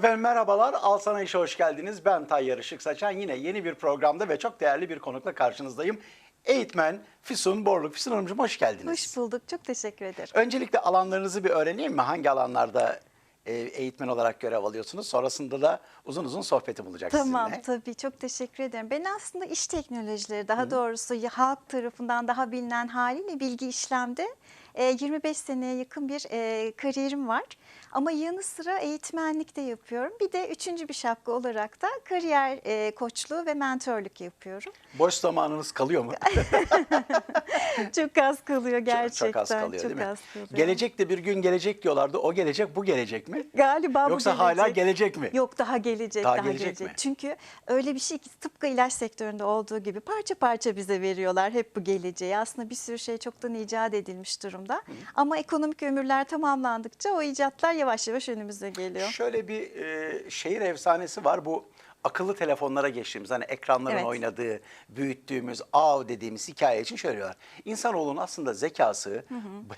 Efendim merhabalar, Al Sana İşe hoş geldiniz. Ben Tayyar Işık Saçan. Yine yeni bir programda ve çok değerli bir konukla karşınızdayım. Eğitmen Füsun Borluk. Füsun Hanımcığım hoş geldiniz. Hoş bulduk. Çok teşekkür ederim. Öncelikle alanlarınızı bir öğreneyim mi? Hangi alanlarda e, eğitmen olarak görev alıyorsunuz? Sonrasında da uzun uzun sohbeti bulacak Tamam sizinle. tabii çok teşekkür ederim. Ben aslında iş teknolojileri daha doğrusu ya- halk tarafından daha bilinen haliyle bilgi işlemde e, 25 seneye yakın bir e, kariyerim var. Ama yanı sıra eğitmenlik de yapıyorum. Bir de üçüncü bir şapka olarak da kariyer e, koçluğu ve mentorluk yapıyorum. Boş zamanınız kalıyor mu? çok az kalıyor gerçekten. Çok, çok az kalıyor çok değil mi? az kalıyor. Gelecek de bir gün gelecek diyorlardı. O gelecek bu gelecek mi? Galiba bu Yoksa hala gelecek mi? Yok daha gelecek. Daha Daha, gelecek gelecek. mi? Çünkü öyle bir şey ki tıpkı ilaç sektöründe olduğu gibi parça parça bize veriyorlar hep bu geleceği. Aslında bir sürü şey çoktan icat edilmiş durumda. Ama ekonomik ömürler tamamlandıkça o icatlar yavaş yavaş önümüze geliyor. Şöyle bir e, şehir efsanesi var. Bu akıllı telefonlara geçtiğimiz hani ekranların Evet. oynadığı, büyüttüğümüz, av dediğimiz hikaye için şöyle diyorlar. İnsanoğlunun aslında zekası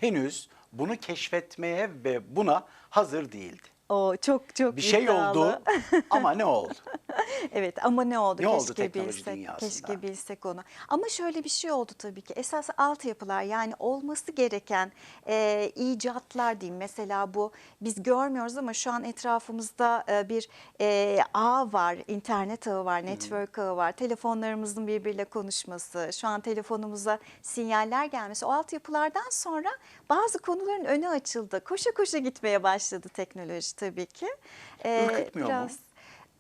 henüz bunu keşfetmeye ve buna hazır değildi. O çok çok Bir şey iddialı. oldu ama ne oldu? Evet ama ne oldu? Ne oldu keşke teknoloji bilsek, dünyasında? keşke bilsek onu. Ama şöyle bir şey oldu tabii ki. Esas altyapılar yani olması gereken e, icatlar diyeyim. Mesela bu biz görmüyoruz ama şu an etrafımızda e, bir e, ağ var, internet ağı var, network ağı var. Telefonlarımızın birbiriyle konuşması, şu an telefonumuza sinyaller gelmesi. O altyapılardan sonra bazı konuların önü açıldı. Koşa koşa gitmeye başladı teknoloji tabii ki. E, Ürkütmüyor mu?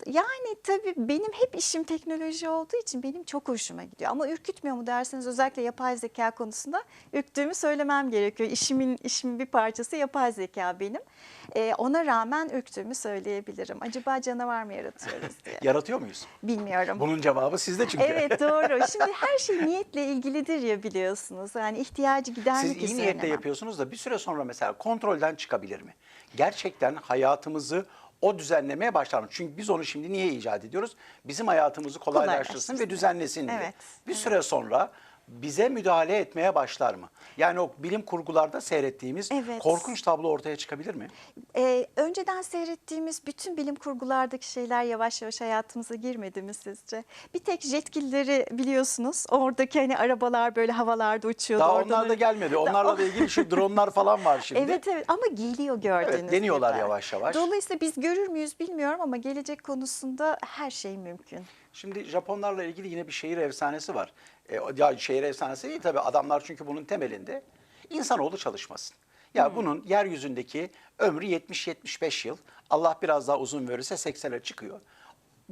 Yani tabii benim hep işim teknoloji olduğu için benim çok hoşuma gidiyor. Ama ürkütmüyor mu derseniz özellikle yapay zeka konusunda ürktüğümü söylemem gerekiyor. İşimin işimin bir parçası yapay zeka benim. Ee, ona rağmen ürktüğümü söyleyebilirim. Acaba canavar mı yaratıyoruz diye. Yaratıyor muyuz? Bilmiyorum. Bunun cevabı sizde çünkü. Evet doğru. Şimdi her şey niyetle ilgilidir ya biliyorsunuz. Yani ihtiyacı gidermek Siz iyi niyetle yapıyorsunuz da bir süre sonra mesela kontrolden çıkabilir mi? Gerçekten hayatımızı o düzenlemeye başlar mı? Çünkü biz onu şimdi niye icat ediyoruz? Bizim hayatımızı kolaylaştırsın Kolaylaştırsın. ve düzenlesin diye. Evet, Bir süre sonra bize müdahale etmeye başlar mı? Yani o bilim kurgularda seyrettiğimiz Evet. korkunç tablo ortaya çıkabilir mi? Ee, önceden seyrettiğimiz bütün bilim kurgulardaki şeyler yavaş yavaş hayatımıza girmedi mi sizce? Bir tek jetgilleri biliyorsunuz. Oradaki hani arabalar böyle havalarda uçuyordu. Daha oradan onlar da oraya- gelmedi. Onlarla da ilgili şu dronlar falan var şimdi. Evet evet ama geliyor gördüğünüz Evet, deniyorlar gibi. yavaş yavaş. Dolayısıyla biz görür müyüz bilmiyorum ama gelecek konusunda her şey mümkün. Şimdi Japonlarla ilgili yine bir şehir efsanesi var. E, ya şehir efsanesi değil tabii adamlar çünkü bunun temelinde insanoğlu çalışmasın. Ya Hmm. bunun yeryüzündeki ömrü 70-75 yıl. Allah biraz daha uzun verirse 80'e çıkıyor.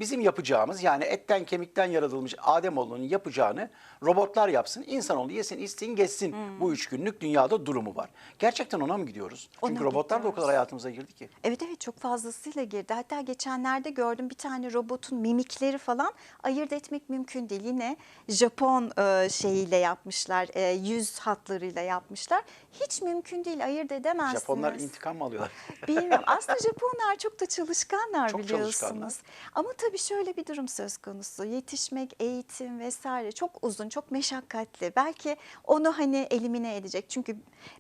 Bizim yapacağımız yani etten kemikten yaratılmış Ademoğlunun yapacağını robotlar yapsın. İnsanoğlu yesin, içsin, geçsin. Bu üç günlük dünyada durumu var. Gerçekten ona mı gidiyoruz? Çünkü Ona robotlar da o kadar hayatımıza girdi ki. Evet evet çok fazlasıyla girdi. Hatta geçenlerde gördüm bir tane robotun mimikleri falan ayırt etmek mümkün değil. Yine Japon e, şeyiyle yapmışlar, e, yüz hatlarıyla yapmışlar. Hiç mümkün değil ayırt edemezsiniz. Japonlar intikam mı alıyorlar? Bilmiyorum. Aslında Japonlar çok da çalışkanlar Çok biliyorsunuz. çalışkanlar. Ama tabii şöyle bir durum söz konusu. Yetişmek, eğitim vesaire çok uzun, çok meşakkatli. Belki onu hani elimine edecek. Çünkü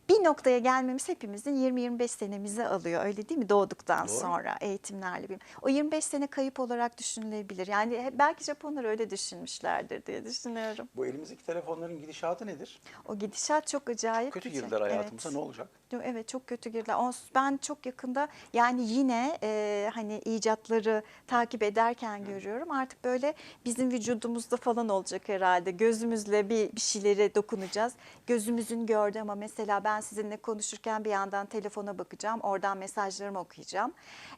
bir noktaya gelmemiz hepimizin 20-25 senemizi alıyor. Öyle değil mi? Doğduktan Doğru. sonra eğitimlerle. bir- O 25 sene kayıp olarak düşünülebilir. Yani belki Japonlar öyle düşünmüşlerdir diye düşünüyorum. Bu elimizdeki telefonların gidişatı nedir? O gidişat çok acayip. Kötü bir şey. girdiler hayatımıza Evet. ne olacak? Yo, Evet çok kötü girdiler. Ben çok yakında yani yine e, hani icatları takip ederken görüyorum. Artık böyle bizim vücudumuzda falan olacak herhalde. Gözümüzle bir, bir şeylere dokunacağız. Gözümüzün gördüğü ama mesela ben sizinle konuşurken bir yandan telefona bakacağım. Oradan mesajlarımı okuyacağım.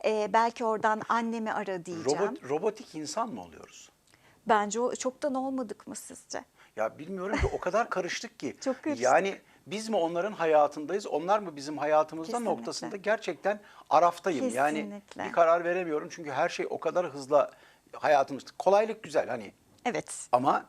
E, belki oradan annemi ara diyeceğim. Robot, robotik insan mı oluyoruz? Bence o çoktan olmadık mı sizce? Ya bilmiyorum ki o kadar karıştık ki. Çok karıştık. Yani biz mi onların hayatındayız, onlar mı bizim hayatımızda Kesinlikle. noktasında gerçekten araftayım. Yani Kesinlikle. bir karar veremiyorum çünkü her şey o kadar hızla hayatımızda. Kolaylık güzel hani Evet. ama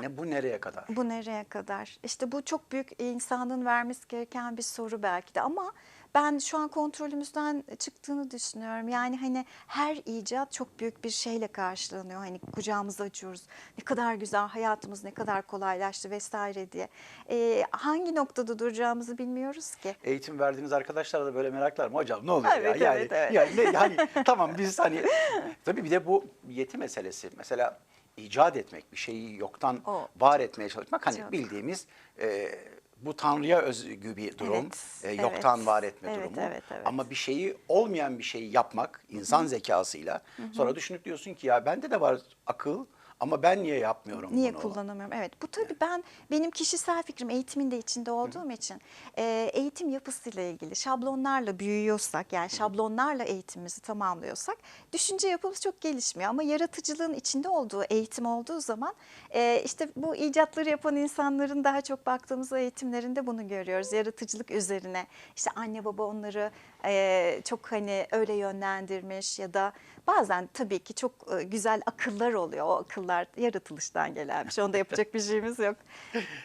ne bu nereye kadar? Bu nereye kadar? İşte bu çok büyük insanın vermesi gereken bir soru belki de ama ben şu an kontrolümüzden çıktığını düşünüyorum. Yani hani her icat çok büyük bir şeyle karşılanıyor. Hani kucağımızı açıyoruz. Ne kadar güzel hayatımız ne kadar kolaylaştı vesaire diye. Ee, hangi noktada duracağımızı bilmiyoruz ki. Eğitim verdiğiniz arkadaşlar da böyle meraklar mı hocam ne oluyor Evet, ya? Yani, evet, evet. yani ne, hani tamam biz hani tabii bir de bu yeti meselesi. Mesela icat etmek, bir şeyi yoktan O, var etmeye çalışmak hani çok. bildiğimiz e, bu Tanrı'ya özgü bir durum. Evet, E, evet. yoktan var etme Evet, durumu. evet, evet. Ama bir şeyi olmayan bir şeyi yapmak insan zekasıyla sonra düşünüp diyorsun ki ya bende de var akıl ama ben niye yapmıyorum Niye bunu? kullanamıyorum? Evet bu tabii ben benim kişisel fikrim eğitimin de içinde olduğum için e, eğitim yapısıyla ilgili şablonlarla büyüyorsak yani şablonlarla eğitimimizi tamamlıyorsak düşünce yapımız çok gelişmiyor. Ama yaratıcılığın içinde olduğu eğitim olduğu zaman e, işte bu icatları yapan insanların daha çok baktığımız o eğitimlerinde bunu görüyoruz. Yaratıcılık üzerine işte anne baba onları e, çok hani öyle yönlendirmiş ya da bazen tabii ki çok e, güzel akıllar oluyor. O akıllar yaratılıştan gelenmiş. Onda yapacak bir şeyimiz yok.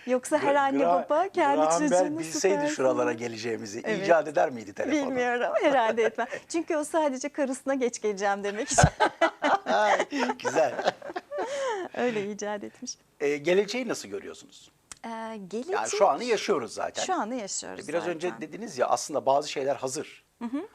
Yoksa her anne baba kendi Graham Bell çocuğunu bilseydi süper şuralara geleceğimizi Evet. icat eder miydi telefonu? Bilmiyorum herhalde etmem. Çünkü o sadece karısına geç geleceğim demek için Güzel. öyle icat etmiş. E, geleceği nasıl görüyorsunuz? Ee, gelecek, Yani şu anı yaşıyoruz zaten. Şu anı yaşıyoruz Biraz zaten. önce dediniz ya aslında bazı şeyler hazır.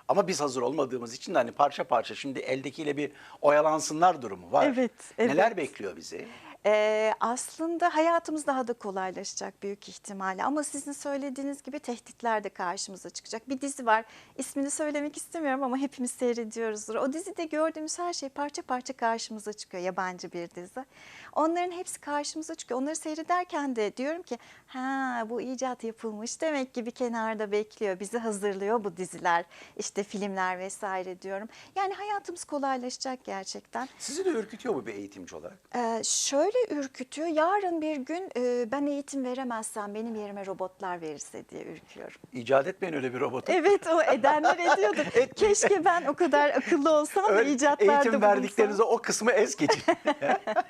Ama biz hazır olmadığımız için de hani parça parça şimdi eldekiyle bir oyalansınlar durumu var. Evet, evet. Neler bekliyor bizi? Ee, aslında hayatımız daha da kolaylaşacak büyük ihtimalle ama sizin söylediğiniz gibi tehditler de karşımıza çıkacak. Bir dizi var ismini söylemek istemiyorum ama hepimiz seyrediyoruzdur. O dizide gördüğümüz her şey parça parça karşımıza çıkıyor yabancı bir dizi. Onların hepsi karşımıza çıkıyor. Onları seyrederken de diyorum ki ha bu icat yapılmış demek ki bir kenarda bekliyor bizi hazırlıyor bu diziler işte filmler vesaire diyorum. Yani hayatımız kolaylaşacak gerçekten. Sizi de ürkütüyor bu bir eğitimci olarak. Ee, şöyle ürkütüyor. Yarın bir gün e, ben eğitim veremezsem benim yerime robotlar verirse diye ürküyorum. İcat etmeyin öyle bir robotu. Evet o edenler ediyordur. Keşke ben o kadar akıllı olsam da Öyle icatlarda eğitim bulunsam. verdiklerinize o kısmı es geçin.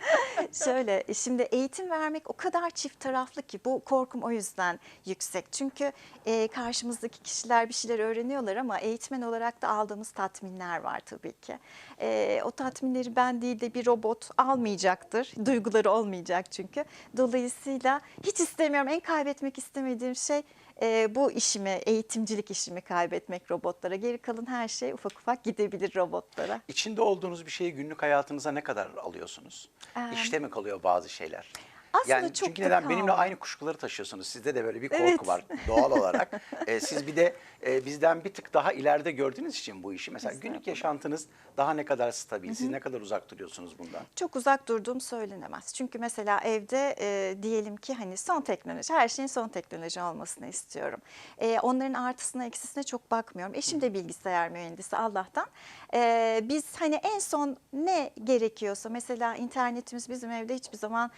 Şöyle şimdi eğitim vermek o kadar çift taraflı ki bu korkum o yüzden yüksek. Çünkü e, karşımızdaki kişiler bir şeyler öğreniyorlar ama eğitmen olarak da aldığımız tatminler var tabii ki. E, o tatminleri ben değil de bir robot almayacaktır. Duyguları olmayacak çünkü. Dolayısıyla hiç istemiyorum. En kaybetmek istemediğim şey e, bu işimi, eğitimcilik işimi kaybetmek robotlara. Geri kalan her şey ufak ufak gidebilir robotlara. İçinde olduğunuz bir şeyi günlük hayatınıza ne kadar alıyorsunuz? Ee, İşte mi kalıyor bazı şeyler? Aslında yani çok çünkü da neden benimle aynı kuşkuları taşıyorsunuz. Sizde de böyle bir korku Evet. var doğal olarak. Ee, siz bir de e, bizden bir tık daha ileride gördüğünüz için bu işi. Mesela günlük yaşantınız daha ne kadar stabil, siz ne kadar uzak duruyorsunuz bundan? Çok uzak durduğum söylenemez. Çünkü mesela evde e, diyelim ki hani son teknoloji, her şeyin son teknoloji olmasını istiyorum. E, onların artısına eksisine çok bakmıyorum. Eşim de bilgisayar mühendisi Allah'tan. E, biz hani en son ne gerekiyorsa mesela internetimiz bizim evde hiçbir zaman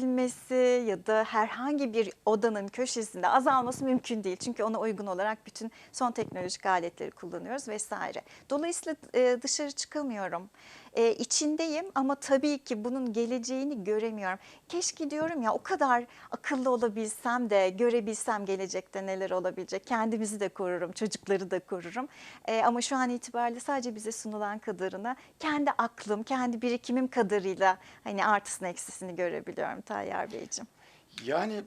kesilmesi ya da herhangi bir odanın köşesinde azalması mümkün değil. Çünkü ona uygun olarak bütün son teknolojik aletleri kullanıyoruz vesaire. Dolayısıyla e, dışarı çıkamıyorum. E, içindeyim ama tabii ki bunun geleceğini göremiyorum. Keşke diyorum ya o kadar akıllı olabilsem de görebilsem gelecekte neler olabilecek. Kendimizi de korurum, çocukları da korurum. E, ama şu an itibariyle sadece bize sunulan kadarını kendi aklım, kendi birikimim kadarıyla hani artısını eksisini görebiliyorum Tayyar Beyciğim. Yani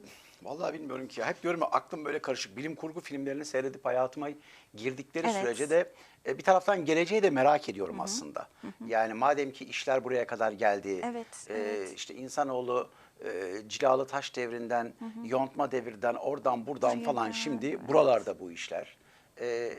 vallahi bilmiyorum ki. Hep diyorum ya aklım böyle karışık. Bilim kurgu filmlerini seyredip hayatıma girdikleri Evet. sürece de e, bir taraftan geleceği de merak ediyorum aslında. Yani madem ki işler buraya kadar geldi. Evet, e, evet. işte insanoğlu e, cilalı taş devrinden, yontma devirden, oradan buradan Buraya falan geldi, şimdi buralarda bu işler. E,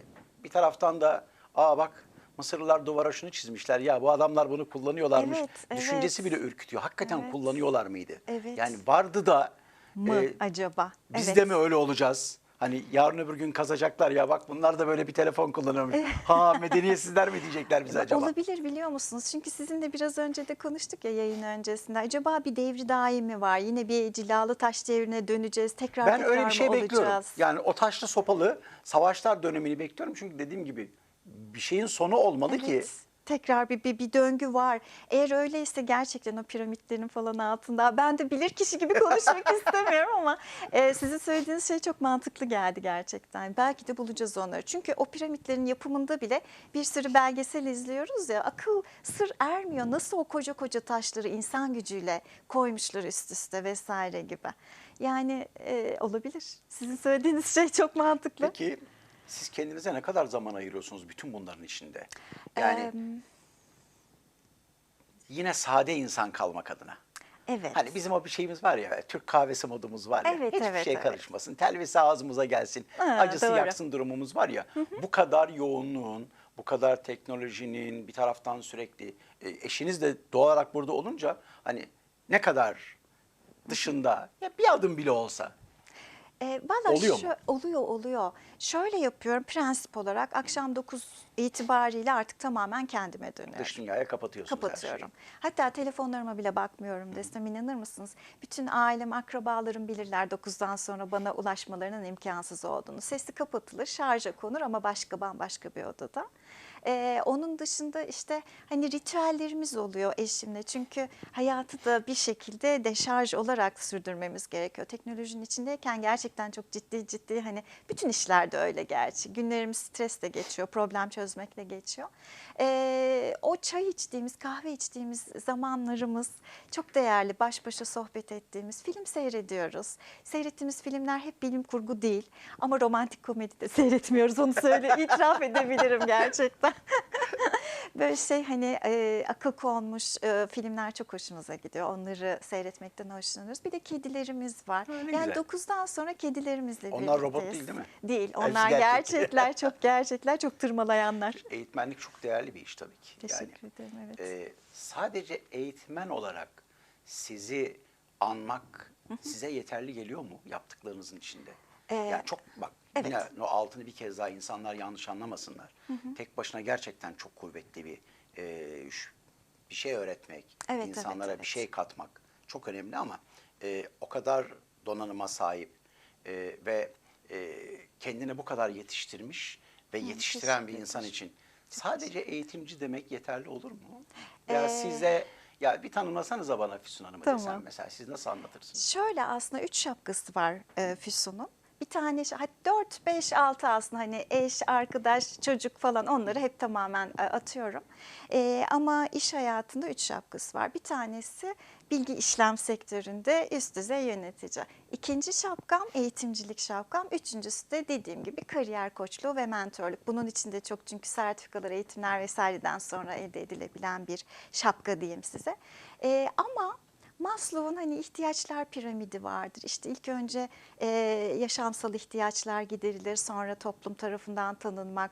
bir taraftan da aa bak Mısırlılar duvara şunu çizmişler. Ya bu adamlar bunu kullanıyorlarmış. Evet, evet. Düşüncesi bile ürkütüyor. Hakikaten Evet. kullanıyorlar mıydı? Evet. Yani vardı da Mı e, acaba? biz Evet. de mi öyle olacağız? Hani yarın öbür gün kazacaklar ya bak bunlar da böyle bir telefon kullanıyormuş. ha medeniyetsizler mi diyecekler bize acaba? Olabilir biliyor musunuz? Çünkü sizinle biraz önce de konuştuk ya yayın öncesinde. Acaba bir devri daimi var. Yine bir cilalı taş devrine döneceğiz. Tekrar Ben tekrar öyle bir şey bekliyorum. olacağız? Yani o taşlı sopalı savaşlar dönemini bekliyorum. Çünkü dediğim gibi bir şeyin sonu olmalı ki Evet. Tekrar bir, bir, bir döngü var. Eğer öyleyse gerçekten o piramitlerin falan altında ben de bilir kişi gibi konuşmak istemiyorum ama e, sizin söylediğiniz şey çok mantıklı geldi gerçekten. Belki de bulacağız onları. Çünkü o piramitlerin yapımında bile bir sürü belgesel izliyoruz ya akıl sır ermiyor. Nasıl o koca koca taşları insan gücüyle koymuşlar üst üste vesaire gibi. Yani e, olabilir. Sizin söylediğiniz şey çok mantıklı. Peki siz kendinize ne kadar zaman ayırıyorsunuz bütün bunların içinde? Yani yine sade insan kalmak adına. Evet. Hani bizim o bir şeyimiz var ya, Türk kahvesi modumuz var ya. Evet, hiçbir evet, şey evet. karışmasın. Telvesi ağzımıza gelsin. Ha, acısı doğru. yaksın durumumuz var ya. Bu kadar yoğunluğun, bu kadar teknolojinin bir taraftan sürekli e, eşiniz de doğal olarak burada olunca hani ne kadar dışında ya bir adım bile olsa E, Valla Oluyor mu? şö- oluyor oluyor. Şöyle yapıyorum prensip olarak akşam 9 itibariyle artık tamamen kendime dönüyorum. dış dünyaya kapatıyorsunuz her şeyi. Kapatıyorum. Hatta telefonlarıma bile bakmıyorum desem inanır mısınız? Bütün ailem, akrabalarım bilirler 9'dan sonra bana ulaşmalarının imkansız olduğunu. Sesi kapatılır, şarja konur ama başka bambaşka bir odada. Ee, onun dışında işte hani ritüellerimiz oluyor eşimle. Çünkü hayatı da bir şekilde deşarj olarak sürdürmemiz gerekiyor. Teknolojinin içindeyken gerçekten çok ciddi ciddi hani bütün işlerde öyle gerçi. Günlerimiz stresle geçiyor, problem çözmekle geçiyor. Ee, o çay içtiğimiz, kahve içtiğimiz zamanlarımız çok değerli. Baş başa sohbet ettiğimiz, film seyrediyoruz. Seyrettiğimiz filmler hep bilim kurgu değil ama romantik komedi de seyretmiyoruz. Onu söyle itiraf edebilirim gerçekten. Böyle şey hani e, akıl konmuş e, filmler çok hoşumuza gidiyor. Onları seyretmekten hoşlanıyoruz. Bir de kedilerimiz var. Ne yani güzel. 9'dan sonra kedilerimizle Onlar robot değil değil mi? Değil. Hepsi Onlar gerçek. gerçekler, çok gerçekler, çok tırmalayanlar. Eğitmenlik çok değerli bir iş tabii ki. Teşekkür ederim, evet. e, sadece eğitmen olarak sizi anmak size yeterli geliyor mu yaptıklarınızın içinde? Ee, yani çok bak evet. yine o altını bir kez daha insanlar yanlış anlamasınlar. Tek başına gerçekten çok kuvvetli bir e, şu- bir şey öğretmek, Evet, evet, insanlara evet. bir şey katmak çok önemli ama e, o kadar donanıma sahip e, ve e, kendini bu kadar yetiştirmiş ve yetiştiren bir insan için sadece eğitimci demek yeterli olur mu? Ya Ee, size ya bir tanımlasanıza bana Füsun Hanım'ı Tamam. desem mesela siz nasıl anlatırsınız? Şöyle aslında üç şapkası var e, Füsun'un. Bir tane, hatta 4, 5, 6 aslında hani eş, arkadaş, çocuk falan onları hep tamamen e, atıyorum. E, ama iş hayatında üç şapkası var. Bir tanesi bilgi işlem sektöründe üst düzey yönetici. İkinci şapkam eğitimcilik şapkam. Üçüncüsü de dediğim gibi kariyer koçluğu ve mentorluk. Bunun içinde çok çünkü sertifikalar, eğitimler vesaireden sonra elde edilebilen bir şapka diyeyim size. E, ama Maslow'un hani ihtiyaçlar piramidi vardır. İşte ilk önce e, yaşamsal ihtiyaçlar giderilir, sonra toplum tarafından tanınmak,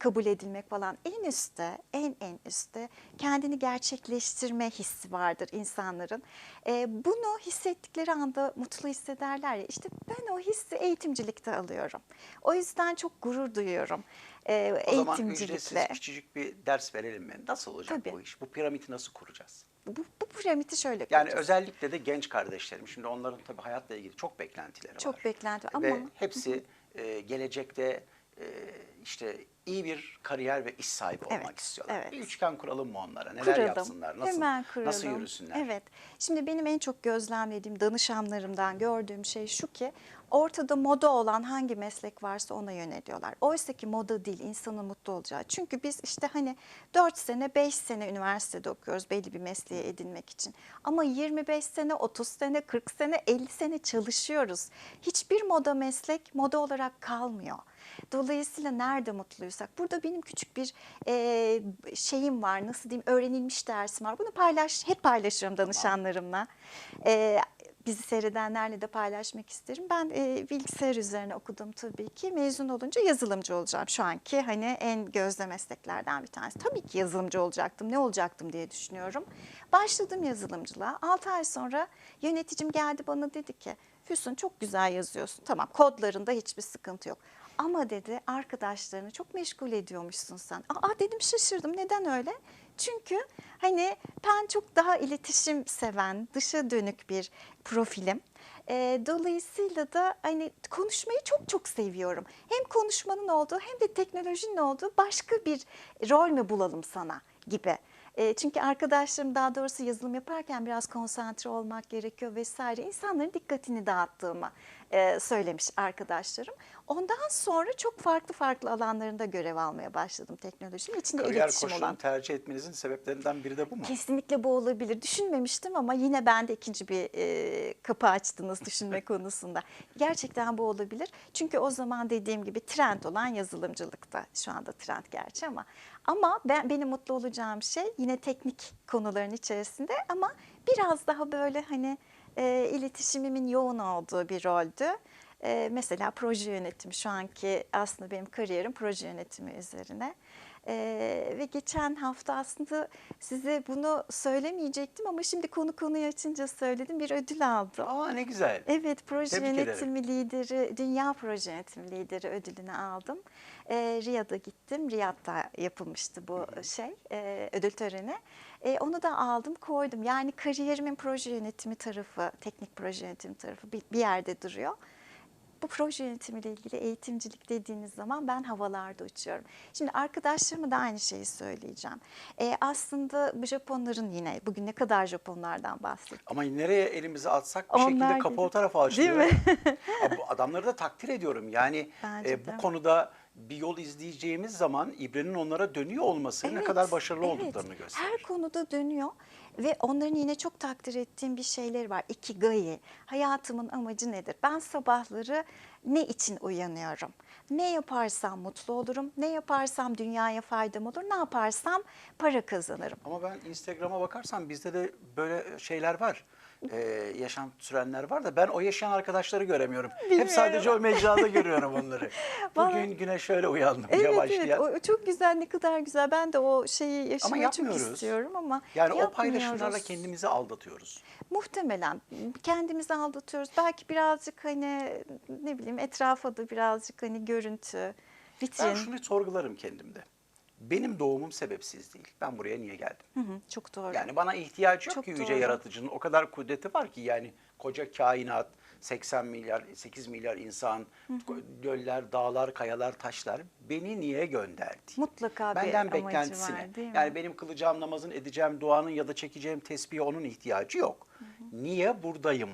kabul edilmek falan. En üstte, en en üstte kendini gerçekleştirme hissi vardır insanların. E, bunu hissettikleri anda mutlu hissederler ya. İşte ben o hissi eğitimcilikte alıyorum. O yüzden çok gurur duyuyorum e, O zaman ücretsiz küçücük bir ders verelim mi? Nasıl olacak Tabii. bu iş? Bu piramidi nasıl kuracağız? Bu, bu piramidi şöyle Yani kuracağız. özellikle de genç kardeşlerim. Şimdi onların tabii hayatla ilgili çok beklentileri var. Çok beklenti var Ve ama- hepsi e, gelecekte e, işte iyi bir kariyer ve iş sahibi olmak Evet, istiyorlar. evet. Bir üçgen kuralım mı onlara? Neler Kuralım. yapsınlar? Nasıl, Hemen kuralım. nasıl yürüsünler? Evet. Şimdi benim en çok gözlemlediğim danışanlarımdan gördüğüm şey şu ki ortada moda olan hangi meslek varsa ona yöneliyorlar. Oysa ki moda değil insanın mutlu olacağı. Çünkü biz işte hani 4 sene 5 sene üniversitede okuyoruz belli bir mesleği edinmek için. Ama 25 sene 30 sene 40 sene 50 sene çalışıyoruz. Hiçbir moda meslek moda olarak kalmıyor. Dolayısıyla nerede mutluysak burada benim küçük bir e, şeyim var nasıl diyeyim öğrenilmiş dersim var. Bunu paylaş hep paylaşıyorum danışanlarımla. E, bizi seyredenlerle de paylaşmak isterim. Ben e, bilgisayar üzerine okudum tabii ki. Mezun olunca yazılımcı olacağım. Şu anki hani en gözde mesleklerden bir tanesi. Tabii ki yazılımcı olacaktım. Ne olacaktım diye düşünüyorum. Başladım yazılımcılığa. 6 ay sonra yöneticim geldi bana dedi ki Füsun çok güzel yazıyorsun. Tamam kodlarında hiçbir sıkıntı yok. Ama dedi arkadaşlarını çok meşgul ediyormuşsun sen. Aa dedim şaşırdım neden öyle? Çünkü hani ben çok daha iletişim seven, dışa dönük bir profilim. Ee, dolayısıyla da hani konuşmayı çok çok seviyorum. Hem konuşmanın olduğu hem de teknolojinin olduğu başka bir rol mü bulalım sana? gibi. E, çünkü arkadaşlarım daha doğrusu yazılım yaparken biraz konsantre olmak gerekiyor vesaire. İnsanların dikkatini dağıttığımı e, söylemiş arkadaşlarım. Ondan sonra çok farklı farklı alanlarında görev almaya başladım teknolojinin. içinde Kariyer iletişim olan. tercih etmenizin sebeplerinden biri de bu mu? Kesinlikle bu olabilir. Düşünmemiştim ama yine bende ikinci bir e, kapı açtınız düşünme konusunda. Gerçekten bu olabilir. Çünkü o zaman dediğim gibi trend olan yazılımcılıkta. Şu anda trend gerçi ama. Ama ben benim mutlu olacağım şey yine teknik konuların içerisinde ama biraz daha böyle hani e, iletişimimin yoğun olduğu bir roldü. E, mesela proje yönetimi şu anki aslında benim kariyerim proje yönetimi üzerine. Ee, ve geçen hafta aslında size bunu söylemeyecektim ama şimdi konu konuyu açınca söyledim bir ödül aldım. Aa ne güzel. Evet proje Tebrik ederim. yönetimi lideri, dünya proje yönetimi lideri ödülünü aldım. Ee, Riyad'a gittim. Riyad'da yapılmıştı bu şey e, ödül töreni. E, onu da aldım koydum. Yani kariyerimin proje yönetimi tarafı, teknik proje yönetimi tarafı bir, bir yerde duruyor. Bu proje yönetimiyle ilgili eğitimcilik dediğiniz zaman ben havalarda uçuyorum. Şimdi arkadaşlarıma da aynı şeyi söyleyeceğim. E, aslında bu Japonların yine bugün ne kadar Japonlardan bahsettik. Ama nereye elimizi atsak bir Onlar şekilde kapı gibi. o tarafa açılıyor. Değil mi? Adamları da takdir ediyorum. Yani Bence e, bu de. konuda bir yol izleyeceğimiz zaman ibrenin onlara dönüyor olması ne Evet, kadar başarılı evet. olduklarını gösterir. Her konuda dönüyor ve onların yine çok takdir ettiğim bir şeyleri var. Ikigai, hayatımın amacı nedir? Ben sabahları ne için uyanıyorum? Ne yaparsam mutlu olurum, ne yaparsam dünyaya faydam olur, ne yaparsam para kazanırım. Ama ben Instagram'a bakarsam bizde de böyle şeyler var. Ee, yaşam sürenler var da ben o yaşayan arkadaşları göremiyorum. Hep Bilmiyorum. sadece o mecrada görüyorum onları. Bugün güne şöyle uyandım Evet yavaşlayan. evet o çok güzel ne kadar güzel ben de o şeyi yaşamayı çok istiyorum ama Yani o paylaşımlarla kendimizi aldatıyoruz. Muhtemelen kendimizi aldatıyoruz. Belki birazcık hani ne bileyim etrafa da birazcık hani görüntü, vitrin. Ben şunu sorgularım kendimde. Benim doğumum sebepsiz değil. Ben buraya niye geldim? Hı hı, çok doğru. Yani bana ihtiyaç yok Çok ki yüce doğru. yaratıcının. O kadar kudreti var ki yani koca kainat, 80 milyar, 8 milyar insan, göller, dağlar, kayalar, taşlar beni niye gönderdi? Mutlaka bir Benden amacı beklentisi var, ne? Yani benim kılacağım namazın, edeceğim duanın ya da çekeceğim tesbihe onun ihtiyacı yok. Niye buradayım?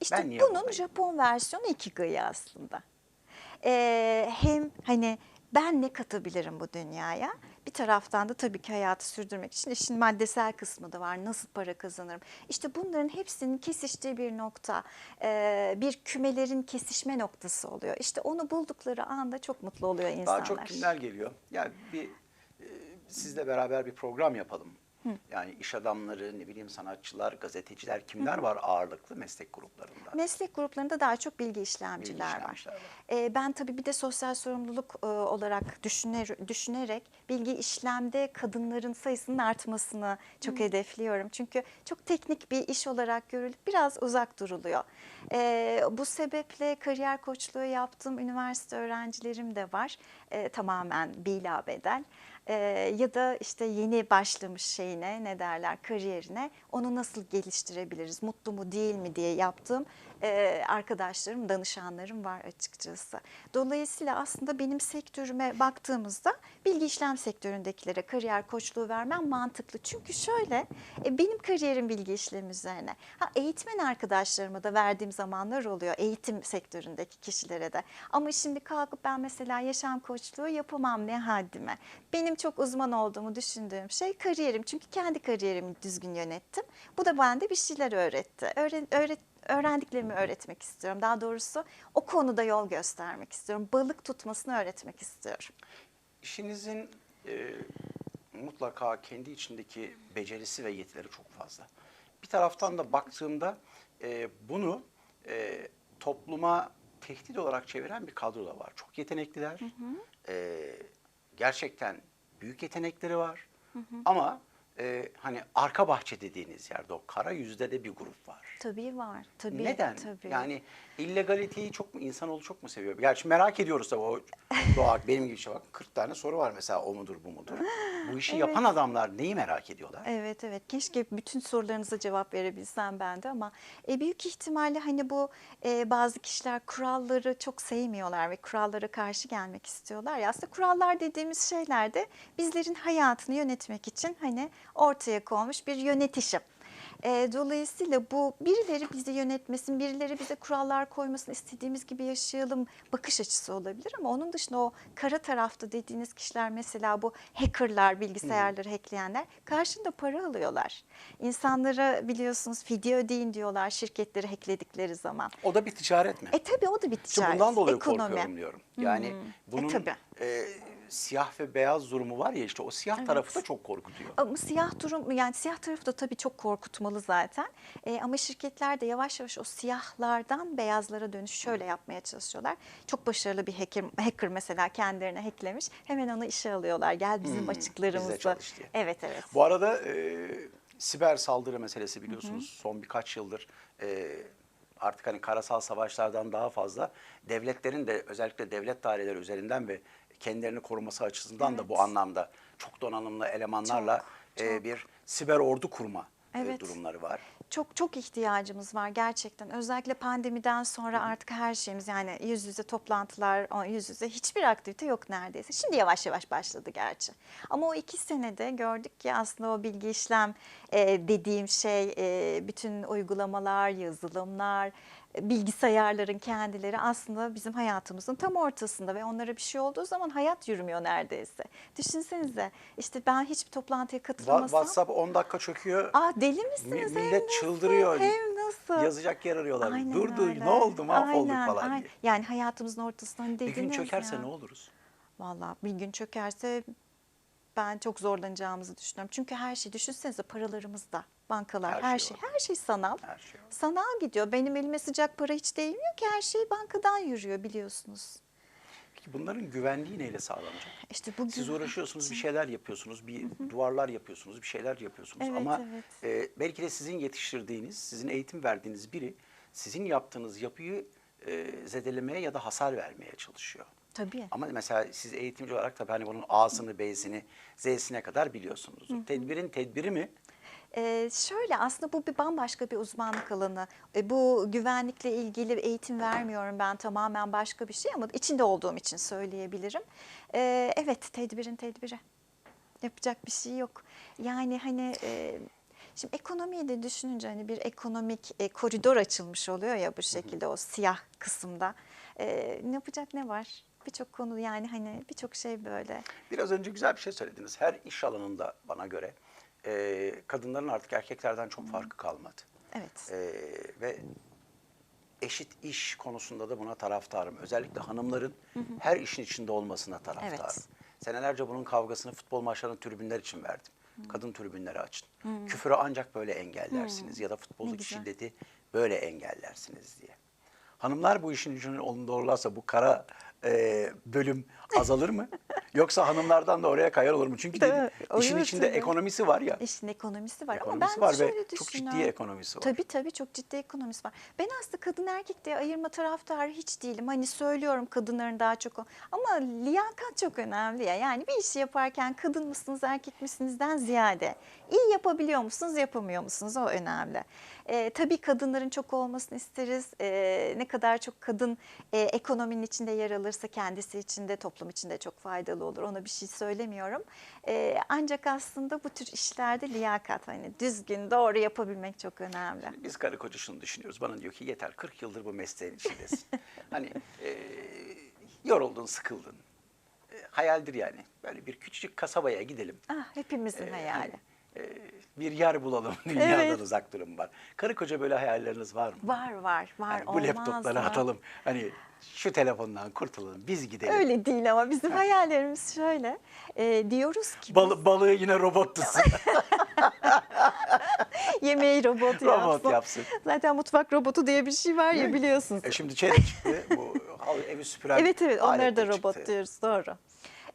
İşte Ben niye bunun buradayım? Japon versiyonu Ikigai aslında. Ee, hem hani ben ne katabilirim bu dünyaya? Bir taraftan da tabii ki hayatı sürdürmek için işin maddesel kısmı da var. Nasıl para kazanırım? İşte bunların hepsinin kesiştiği bir nokta, bir kümelerin kesişme noktası oluyor. İşte onu buldukları anda çok mutlu oluyor insanlar. Daha çok kimler geliyor? Yani bir sizle beraber bir program yapalım. Yani iş adamları, ne bileyim sanatçılar, gazeteciler kimler var ağırlıklı meslek gruplarında? Meslek gruplarında daha çok bilgi işlemciler, Bilgi var. işlemciler var. Ee, ben tabii bir de sosyal sorumluluk e, olarak düşüner, düşünerek bilgi işlemde kadınların sayısının artmasını çok hedefliyorum. Çünkü çok teknik bir iş olarak görülüp biraz uzak duruluyor. Ee, bu sebeple kariyer koçluğu yaptığım üniversite öğrencilerim de var. Ee, tamamen bila bedel. Ee, ya da işte yeni başlamış şeyine ne derler kariyerine onu nasıl geliştirebiliriz mutlu mu değil mi diye yaptığım e, arkadaşlarım danışanlarım var açıkçası. Dolayısıyla aslında benim sektörüme baktığımızda bilgi işlem sektöründekilere kariyer koçluğu vermem mantıklı. Çünkü şöyle e, benim kariyerim bilgi işlem üzerine. Ha, eğitmen arkadaşlarıma da verdiğim zamanlar oluyor eğitim sektöründeki kişilere de. Ama şimdi kalkıp ben mesela yaşam koçluğu yapamam ne haddime. Benim çok uzman olduğumu düşündüğüm şey kariyerim. Çünkü kendi kariyerimi düzgün yönettim. Bu da bende bir şeyler öğretti. Öğren, öğret, öğrendiklerimi öğretmek istiyorum. Daha doğrusu o konuda yol göstermek istiyorum. Balık tutmasını öğretmek istiyorum. İşinizin e, mutlaka kendi içindeki becerisi ve yetileri çok fazla. Bir taraftan da baktığımda e, bunu e, topluma tehdit olarak çeviren bir kadro da var. Çok yetenekliler. E, gerçekten büyük yetenekleri var. Ama e, hani arka bahçe dediğiniz yerde o kara yüzde de bir grup var. Tabii var. Tabii. Neden? Tabii. Yani illegaliteyi çok mu insanoğlu çok mu seviyor? Gerçi merak ediyoruz tabii o doğa benim gibi şey bak 40 tane soru var mesela o mudur bu mudur? Bu işi Evet. yapan adamlar neyi merak ediyorlar? Evet evet keşke bütün sorularınıza cevap verebilsem ben de ama e, büyük ihtimalle hani bu e, bazı kişiler kuralları çok sevmiyorlar ve kurallara karşı gelmek istiyorlar ya aslında kurallar dediğimiz şeyler de bizlerin hayatını yönetmek için hani ortaya konmuş bir yönetişim. E, dolayısıyla bu birileri bizi yönetmesin, birileri bize kurallar koymasın, istediğimiz gibi yaşayalım bakış açısı olabilir ama onun dışında o kara tarafta dediğiniz kişiler mesela bu hackerlar, bilgisayarları hackleyenler karşında para alıyorlar. İnsanlara biliyorsunuz fidye ödeyin diyorlar şirketleri hackledikleri zaman. O da bir ticaret mi? E tabii o da bir ticaret, bundan dolayı ekonomi. korkuyorum diyorum. Yani bunun tabii. e, siyah ve beyaz durumu var ya işte o siyah tarafı da çok korkutuyor. Ama siyah durum yani siyah tarafı da tabii çok korkutmalı zaten. E, ama şirketler de yavaş yavaş o siyahlardan beyazlara dönüş şöyle yapmaya çalışıyorlar. Çok başarılı bir hacker, hacker mesela kendilerini hacklemiş. Hemen onu işe alıyorlar. Gel bizim Hmm, açıklarımızı. diye. Evet evet. Bu arada e, siber saldırı meselesi biliyorsunuz son birkaç yıldır e, artık hani karasal savaşlardan daha fazla devletlerin de özellikle devlet daireleri üzerinden ve kendilerini koruması açısından da Evet. bu anlamda çok donanımlı elemanlarla Çok, e, çok. bir siber ordu kurma e, Evet. durumları var. Çok çok ihtiyacımız var gerçekten. Özellikle pandemiden sonra artık her şeyimiz yani yüz yüze toplantılar, yüz yüze hiçbir aktivite yok neredeyse. Şimdi yavaş yavaş başladı gerçi. Ama o iki senede gördük ki aslında o bilgi işlem e, dediğim şey, e, bütün uygulamalar, yazılımlar, bilgisayarların kendileri aslında bizim hayatımızın tam ortasında ve onlara bir şey olduğu zaman hayat yürümüyor neredeyse. Düşünsenize işte ben hiçbir toplantıya katılamasam. WhatsApp 10 dakika çöküyor. Ah deli Mi- misiniz? Hem millet nasıl, çıldırıyor. Hem nasıl? Yazacak yer arıyorlar. Aynen Durdu öyle. ne oldu mahvolduk Aynen, falan aynen. diye. Yani hayatımızın ortasından Bir dediniz gün çökerse ya. ne oluruz? Vallahi bir gün çökerse ben çok zorlanacağımızı düşünüyorum. Çünkü her şey düşünsenize paralarımız da, bankalar, Her her, şey şey, her şey sanal. Her şey var. Sanal gidiyor. Benim elime sıcak para hiç değmiyor ki her şey bankadan yürüyor biliyorsunuz. Peki bunların güvenliği neyle sağlanacak? İşte bugün Siz uğraşıyorsunuz, bir şeyler yapıyorsunuz, bir duvarlar yapıyorsunuz, bir şeyler yapıyorsunuz. Evet, Ama evet. e, belki de sizin yetiştirdiğiniz, sizin eğitim verdiğiniz biri sizin yaptığınız yapıyı e, zedelemeye ya da hasar vermeye çalışıyor. Tabii. Ama mesela siz eğitimci olarak tabii hani bunun A'sını, B'sini, Z'sine kadar biliyorsunuz. Tedbirin tedbiri mi? Ee, şöyle aslında bu bir bambaşka bir uzmanlık alanı. E, bu güvenlikle ilgili eğitim vermiyorum ben tamamen başka bir şey ama içinde olduğum için söyleyebilirim. Ee, evet tedbirin tedbiri. Yapacak bir şey yok. Yani hani e, şimdi ekonomiyi de düşününce hani bir ekonomik e, koridor açılmış oluyor ya bu şekilde o siyah kısımda. E, ne yapacak ne var? Birçok konu yani hani birçok şey böyle. Biraz önce güzel bir şey söylediniz. Her iş alanında bana göre e, kadınların artık erkeklerden çok farkı kalmadı. Evet. E, ve eşit iş konusunda da buna taraftarım. Özellikle hanımların her işin içinde olmasına taraftarım. Evet. Senelerce bunun kavgasını futbol maçlarının tribünler için verdim. Kadın tribünleri açın. Küfürü ancak böyle engellersiniz ya da futboldaki şiddeti böyle engellersiniz diye. Hanımlar bu işin içinde onu doğrularsa bu kara e, bölüm azalır mı? Yoksa hanımlardan da oraya kayar olur mu? Çünkü Değil işin içinde tabii. ekonomisi var ya. İşin ekonomisi var Ekonomisi ama ben var ve çok ciddi ekonomisi var. Tabii tabii çok ciddi ekonomisi var. Ben aslında kadın erkek diye ayırma taraftarı hiç değilim. Hani söylüyorum kadınların daha çok o- ama liyakat çok önemli ya. Yani bir işi yaparken kadın mısınız erkek misinizden ziyade iyi yapabiliyor musunuz yapamıyor musunuz o önemli. Ee, tabii kadınların çok olmasını isteriz. Ee, ne kadar çok kadın e, ekonominin içinde yer alırsa kendisi için de toplum için de çok faydalı olur. Ona bir şey söylemiyorum. Ee, ancak aslında bu tür işlerde liyakat hani düzgün doğru yapabilmek çok önemli. Biz karı koca şunu düşünüyoruz. Bana diyor ki yeter 40 yıldır bu mesleğin içindesin. hani e, yoruldun, sıkıldın. E, hayaldir yani. Böyle bir küçücük kasabaya gidelim. Ah, hepimizin E, hayali. hani, e, bir yer bulalım. Dünyadan Evet. uzak durum var. Karı koca böyle hayalleriniz var mı? Var var var Hani bu olmaz laptopları mı? atalım. Hani şu telefondan kurtulalım. Biz gidelim. Öyle değil ama bizim hayallerimiz şöyle. Ee, diyoruz ki Bal- balığı yine robot tutsun. yemeği robot, Robot yapsın. yapsın. Zaten mutfak robotu diye bir şey var ya biliyorsunuz. e şimdi şey çıktı. Bu evi süpüren Evet evet onları da robot çıktı. diyoruz doğru.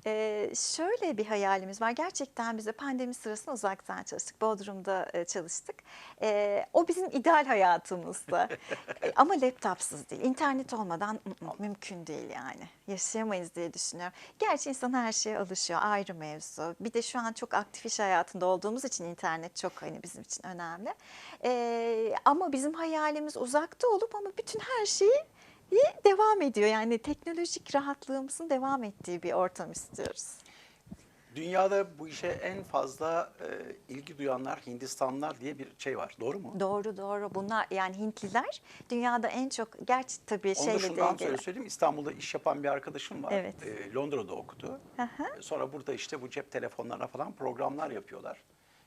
Ee, şöyle bir hayalimiz var. Gerçekten bize pandemi sırasında uzaktan çalıştık. Bodrum'da e, çalıştık. Ee, o bizim ideal hayatımızdı. E, Ama laptopsuz değil. İnternet olmadan ı, ı, mümkün değil yani. Yaşayamayız diye düşünüyorum. Gerçi insan her şeye alışıyor. Ayrı mevzu. Bir de şu an çok aktif iş hayatında olduğumuz için internet çok hani bizim için önemli. Ee, ama bizim hayalimiz uzakta olup ama bütün her şeyi devam ediyor. Yani teknolojik rahatlığımızın devam ettiği bir ortam istiyoruz. Dünyada bu işe en fazla e, ilgi duyanlar Hindistanlılar diye bir şey var. Doğru mu? Doğru doğru. Bunlar yani Hintliler dünyada en çok gerçi tabii Onu şeyle şundan de ilgili. söyleyeyim. İstanbul'da iş yapan bir arkadaşım var. Evet. E, Londra'da okudu. Hı. E, Sonra burada işte bu cep telefonlarına falan programlar yapıyorlar.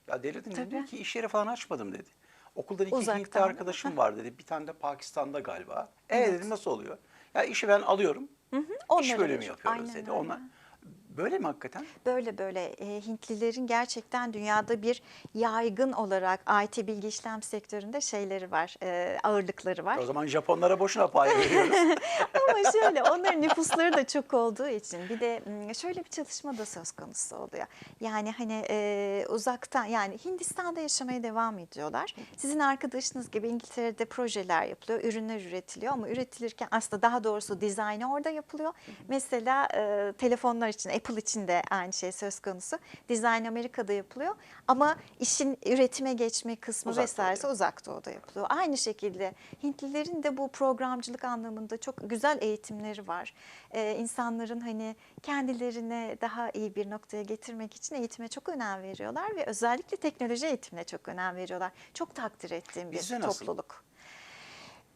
Ya delirdim Tabii. dedim ki iş yeri falan açmadım dedi. Okuldan iki Uzaktan Hintli arkadaşım var dedi. Bir tane de Pakistan'da galiba. E dedim nasıl oluyor? Ya işi ben alıyorum. İş Onları bölümü verir. yapıyoruz Aynen dedi. öyle. Onlar böyle mi hakikaten? Böyle böyle e, Hintlilerin gerçekten dünyada bir yaygın olarak IT bilgi işlem sektöründe şeyleri var, e, ağırlıkları var. O zaman Japonlara boşuna pay veriyoruz. Ama şöyle onların nüfusları da çok olduğu için bir de m, şöyle bir çalışma da söz konusu oluyor. Yani hani e, uzaktan yani Hindistan'da yaşamaya devam ediyorlar. Sizin arkadaşınız gibi İngiltere'de projeler yapılıyor, ürünler üretiliyor ama üretilirken aslında daha doğrusu dizaynı orada yapılıyor. Mesela e, telefonlar için Apple için de aynı şey söz konusu. Dizayn Amerika'da yapılıyor ama işin üretime geçme kısmı Uzak vesairesi doğuda. uzak doğuda yapılıyor. Aynı şekilde Hintlilerin de bu programcılık anlamında çok güzel eğitimleri var. Ee, insanların hani kendilerine daha iyi bir noktaya getirmek için eğitime çok önem veriyorlar ve özellikle teknoloji eğitimine çok önem veriyorlar. Çok takdir ettiğim bir Bizde nasıl? topluluk.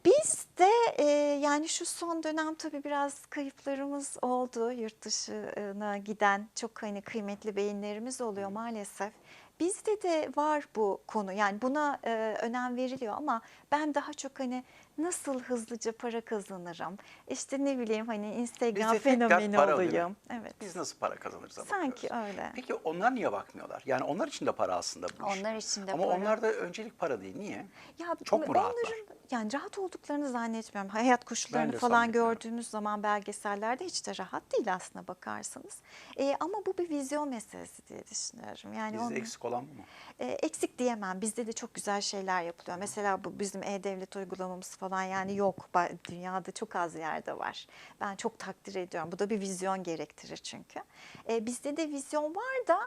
Biz de e, yani şu son dönem tabii biraz kayıplarımız oldu. Yurt dışına giden çok hani kıymetli beyinlerimiz oluyor maalesef. Bizde de var bu konu yani buna e, önem veriliyor ama ben daha çok hani nasıl hızlıca para kazanırım işte ne bileyim hani Instagram Bizde fenomeni para, olayım. Evet. Biz nasıl para kazanırız? Sanki öyle. Peki onlar niye bakmıyorlar? Yani onlar için de para aslında bu iş. Onlar için de Ama para. onlar da öncelik para değil. Niye? Ya Çok mu rahatlar? onların yani rahat olduklarını zannetmiyorum. Hayat koşullarını falan gördüğümüz zaman belgesellerde hiç de rahat değil aslına bakarsanız. E, ama bu bir vizyon meselesi diye düşünüyorum. Yani Bizde onun- eksik olan bu mu? e, eksik diyemem. Bizde de çok güzel şeyler yapılıyor. Mesela bu bizim e-devlet uygulamamız falan yani yok. Dünyada çok az yerde var. Ben çok takdir ediyorum. Bu da bir vizyon gerektirir çünkü. E, bizde de vizyon var da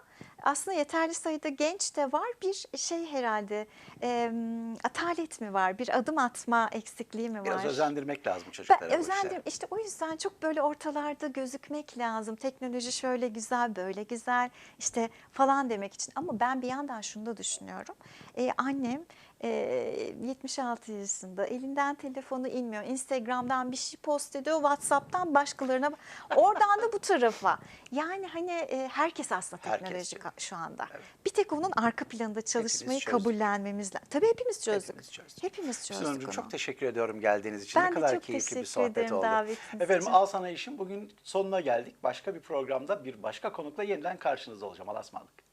aslında yeterli sayıda genç de var. Bir şey herhalde e, atalet mi var? Bir adım atma eksikliği mi var? Biraz özendirmek lazım çocuklara Ben işe. özendim. İşte o yüzden çok böyle ortalarda gözükmek lazım. Teknoloji şöyle güzel, böyle güzel işte falan demek için. Ama ben bir yandan şunu da düşünüyorum. Ee, annem e, 76 yaşında elinden telefonu inmiyor. Instagram'dan bir şey post ediyor. Whatsapp'tan başkalarına. Oradan da bu tarafa. Yani hani e, herkes aslında Herkes teknoloji çözüyor. şu anda. Evet. Bir tek onun arka planda çalışmayı kabullenmemiz lazım. Tabii hepimiz çözdük. Hepimiz çözdük. Hepimiz çözdük onu. çok teşekkür ediyorum geldiğiniz için. Ben ne kadar keyifli bir sohbet ederim oldu. davetiniz Efendim için. Al Sana İş'in bugün sonuna geldik. Başka bir programda bir başka konukla yeniden karşınızda olacağım. Allah'a ısmarladık.